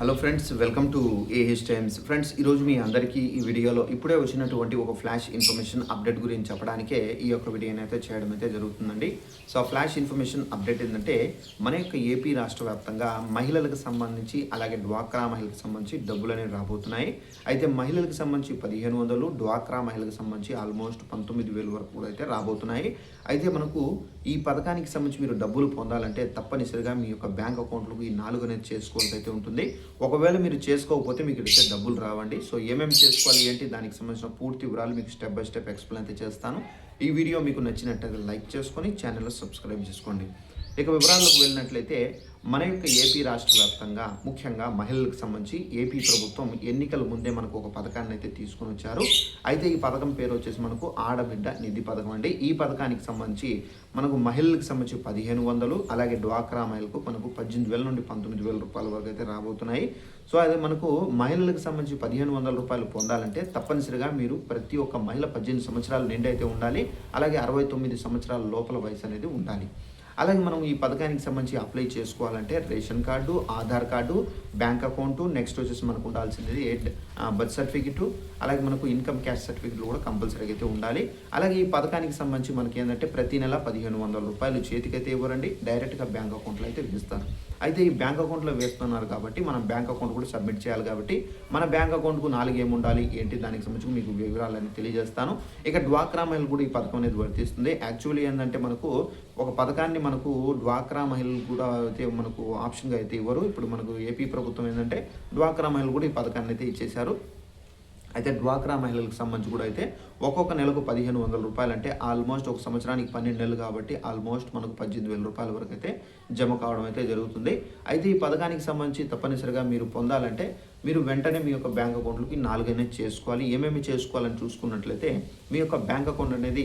Hello friends welcome to A H times friends ఈరోజు మీ అందరికీ ఈ వీడియోలో ఇప్పుడే వచ్చినటువంటి ఒక ఫ్లాష్ ఇన్ఫర్మేషన్ అప్డేట్ గురించి చెప్పడానికే ఈ యొక్క వీడియోని అయితే చేయడం అయితే జరుగుతుందండి. సో ఫ్లాష్ ఇన్ఫర్మేషన్ అప్డేట్ ఏంటంటే మన యొక్క ఏపీ రాష్ట్ర వ్యాప్తంగా మహిళలకు సంబంధించి అలాగే డ్వాక్రా మహిళలకు సంబంధించి డబ్బులు అనేవి రాబోతున్నాయి. అయితే మహిళలకు సంబంధించి పదిహేను వందలు డ్వాక్రా మహిళలకు సంబంధించి ఆల్మోస్ట్ పంతొమ్మిది వేలు వరకు కూడా అయితే రాబోతున్నాయి. అయితే మనకు ఈ పథకానికి సంబంధించి మీరు డబ్బులు పొందాలంటే తప్పనిసరిగా మీ యొక్క బ్యాంక్ అకౌంట్లకు ఈ నాలుగు అనేది చేసుకోవాల్సి అయితే ఉంటుంది. ఒకవేళ మీరు చేసుకోకపోతే మీకు ఇచ్చే డబ్బులు రావండి. సో ఏమేమి చేసుకోవాలి ఏంటి దానికి సంబంధించిన పూర్తి వివరాలు మీకు స్టెప్ బై స్టెప్ ఎక్స్ప్లెయిన్ అయితే చేస్తాను. ఈ వీడియో మీకు నచ్చినట్టయితే లైక్ చేసుకొని ఛానల్లో సబ్స్క్రైబ్ చేసుకోండి. ఇక వివరాల్లోకి వెళ్ళినట్లయితే మన యొక్క ఏపీ రాష్ట్ర వ్యాప్తంగా ముఖ్యంగా మహిళలకు సంబంధించి ఏపీ ప్రభుత్వం ఎన్నికల ముందే మనకు ఒక పథకాన్ని అయితే తీసుకొని వచ్చారు. అయితే ఈ పథకం పేరు వచ్చేసి మనకు ఆడబిడ్డ నిధి పథకం అండి. ఈ పథకానికి సంబంధించి మనకు మహిళలకు సంబంధించి పదిహేను వందలు అలాగే డ్వాక్రా మహిళలకు మనకు పద్దెనిమిది వేల నుండి పంతొమ్మిది వేల రూపాయల వరకు అయితే రాబోతున్నాయి. సో అదే మనకు మహిళలకు సంబంధించి పదిహేను వందల రూపాయలు పొందాలంటే తప్పనిసరిగా మీరు ప్రతి ఒక్క మహిళ పద్దెనిమిది సంవత్సరాలు నిండి అయితే ఉండాలి. అలాగే అరవై తొమ్మిది సంవత్సరాల లోపల వయసు అనేది ఉండాలి. అలాగే మనం ఈ పథకానికి సంబంధించి అప్లై చేసుకోవాలంటే ration card Aadhaar card bank account next వచ్చేసి మనకు ఉండాల్సింది బర్త్ సర్టిఫికెట్ అలాగే మనకు ఇన్కమ్ క్యాష్ సర్టిఫికెట్లు కూడా కంపల్సరీగా అయితే ఉండాలి. అలాగే ఈ పథకానికి సంబంధించి మనకి ఏంటంటే ప్రతి నెల పదిహేను వందల రూపాయలు చేతికైతే ఇవ్వరండి. డైరెక్ట్గా బ్యాంక్ అకౌంట్లో అయితే వేస్తారు అయితే ఈ బ్యాంక్ అకౌంట్లో వేస్తున్నారు కాబట్టి మనం బ్యాంక్ అకౌంట్ కూడా సబ్మిట్ చేయాలి కాబట్టి మన బ్యాంక్ అకౌంట్కు నాలుగు ఏమి ఉండాలి ఏంటి దానికి సంబంధించి మీకు వివరాలని తెలియజేస్తాను. ఇక డ్వాక్రా మహిళలు కూడా ఈ పథకం అనేది వర్తిస్తుంది. యాక్చువల్లీ ఏంటంటే మనకు ఒక పథకాన్ని మనకు డ్వాక్రా మహిళలు కూడా అయితే మనకు ఆప్షన్గా అయితే ఇవ్వరు. ఇప్పుడు మనకు ఏపీ ప్రభుత్వం ఏంటంటే డ్వాక్రా మహిళలు కూడా ఈ పథకాన్ని అయితే ఇచ్చేశారు. అయితే డ్వాక్రా మహిళలకు సంబంధించి కూడా అయితే ఒక్కొక్క నెలకు పదిహేను వందల రూపాయలు అంటే ఆల్మోస్ట్ ఒక సంవత్సరానికి పన్నెండు నెలలు కాబట్టి ఆల్మోస్ట్ మనకు పద్దెనిమిది వేల రూపాయల వరకు అయితే జమ కావడం అయితే జరుగుతుంది. అయితే ఈ పథకానికి సంబంధించి తప్పనిసరిగా మీరు పొందాలంటే మీరు వెంటనే మీ యొక్క బ్యాంక్ అకౌంట్లకి నాలుగు చేసుకోవాలి. ఏమేమి చేసుకోవాలని చూసుకున్నట్లయితే మీ యొక్క బ్యాంక్ అకౌంట్ అనేది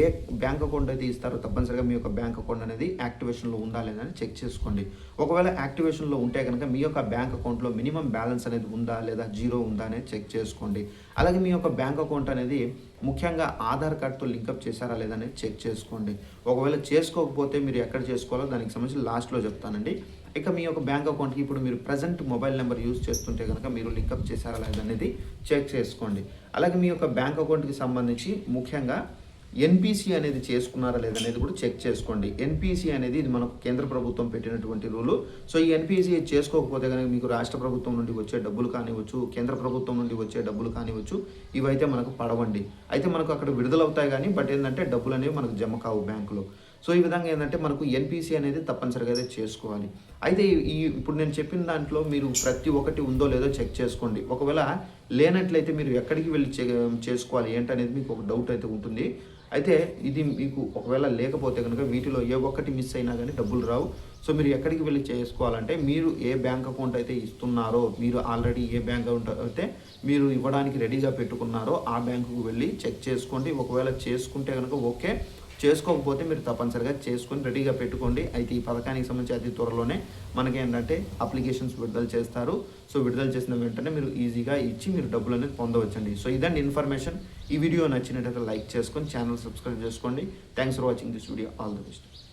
ఏ బ్యాంక్ అకౌంట్ అయితే ఇస్తారో తప్పనిసరిగా మీ యొక్క బ్యాంక్ అకౌంట్ అనేది యాక్టివేషన్లో ఉందా లేదా అని చెక్ చేసుకోండి. ఒకవేళ యాక్టివేషన్లో ఉంటే కనుక మీ యొక్క బ్యాంక్ అకౌంట్లో మినిమం బ్యాలెన్స్ అనేది ఉందా లేదా జీరో ఉందా అనేది చెక్ చేసుకోండి. అలాగే మీ యొక్క బ్యాంక్ అకౌంట్ అనేది ముఖ్యంగా ఆధార్ కార్డ్తో లింకప్ చేశారా లేదా అనేది చెక్ చేసుకోండి. ఒకవేళ చేసుకోకపోతే మీరు ఎక్కడ చేసుకోవాలో దానికి సంబంధించి లాస్ట్లో చెప్తానండి. ఇక మీ యొక్క బ్యాంక్ అకౌంట్కి ఇప్పుడు మీరు ప్రజెంట్ మొబైల్ నెంబర్ యూజ్ చేస్తుంటే కనుక మీరు లింకప్ చేశారా లేదా అనేది చెక్ చేసుకోండి. అలాగే మీ యొక్క బ్యాంక్ అకౌంట్కి సంబంధించి ముఖ్యంగా ఎన్పిసి అనేది చేసుకున్నారా లేదనేది కూడా చెక్ చేసుకోండి. ఎన్పిసి అనేది ఇది మనకు కేంద్ర ప్రభుత్వం పెట్టినటువంటి రూలు. సో ఈ ఎన్పిసి చేసుకోకపోతే కనుక మీకు రాష్ట్ర ప్రభుత్వం నుండి వచ్చే డబ్బులు కానివ్వచ్చు కేంద్ర ప్రభుత్వం నుండి వచ్చే డబ్బులు కానివ్వచ్చు ఇవైతే మనకు పడవండి. అయితే మనకు అక్కడ విడుదలవుతాయి కానీ బట్ ఏంటంటే డబ్బులు అనేవి మనకు జమ కావు బ్యాంకులో. సో ఈ విధంగా ఏంటంటే మనకు ఎన్పిసి అనేది తప్పనిసరిగా అయితే చేసుకోవాలి. అయితే ఈ ఇప్పుడు నేను చెప్పిన దాంట్లో మీరు ప్రతి ఒక్కటి ఉందో లేదో చెక్ చేసుకోండి. ఒకవేళ లేనట్లయితే మీరు ఎక్కడికి వెళ్ళి చేసుకోవాలి ఏంటనేది మీకు ఒక డౌట్ అయితే ఉంటుంది. అయితే ఇది మీకు ఒకవేళ లేకపోతే కనుక వీటిలో ఏ ఒక్కటి మిస్ అయినా కానీ డబ్బులు రావు. సో మీరు ఎక్కడికి వెళ్ళి చేసుకోవాలంటే మీరు ఏ బ్యాంక్ అకౌంట్ అయితే ఇస్తున్నారో మీరు ఆల్రెడీ ఏ బ్యాంక్ అకౌంట్ అయితే మీరు ఇవ్వడానికి రెడీగా పెట్టుకున్నారో ఆ బ్యాంకుకు వెళ్ళి చెక్ చేసుకోండి. ఒకవేళ చేసుకుంటే కనుక ఓకే. చేసుకోకపోతే మీరు తప్పనిసరిగా చేసుకొని రెడీగా పెట్టుకోండి. అయితే ఈ పథకానికి సంబంధించి అతి త్వరలోనే మనకి ఏంటంటే అప్లికేషన్స్ విడుదల చేస్తారు. సో విడుదల చేసిన వెంటనే మీరు ఈజీగా ఇచ్చి మీరు డబ్బులు అనేది పొందవచ్చండి. సో ఇదండి ఇన్ఫర్మేషన్. ఈ వీడియో నచ్చినట్లయితే లైక్ చేసుకొని ఛానల్ సబ్స్క్రైబ్ చేసుకోండి. Thanks for watching this video all the best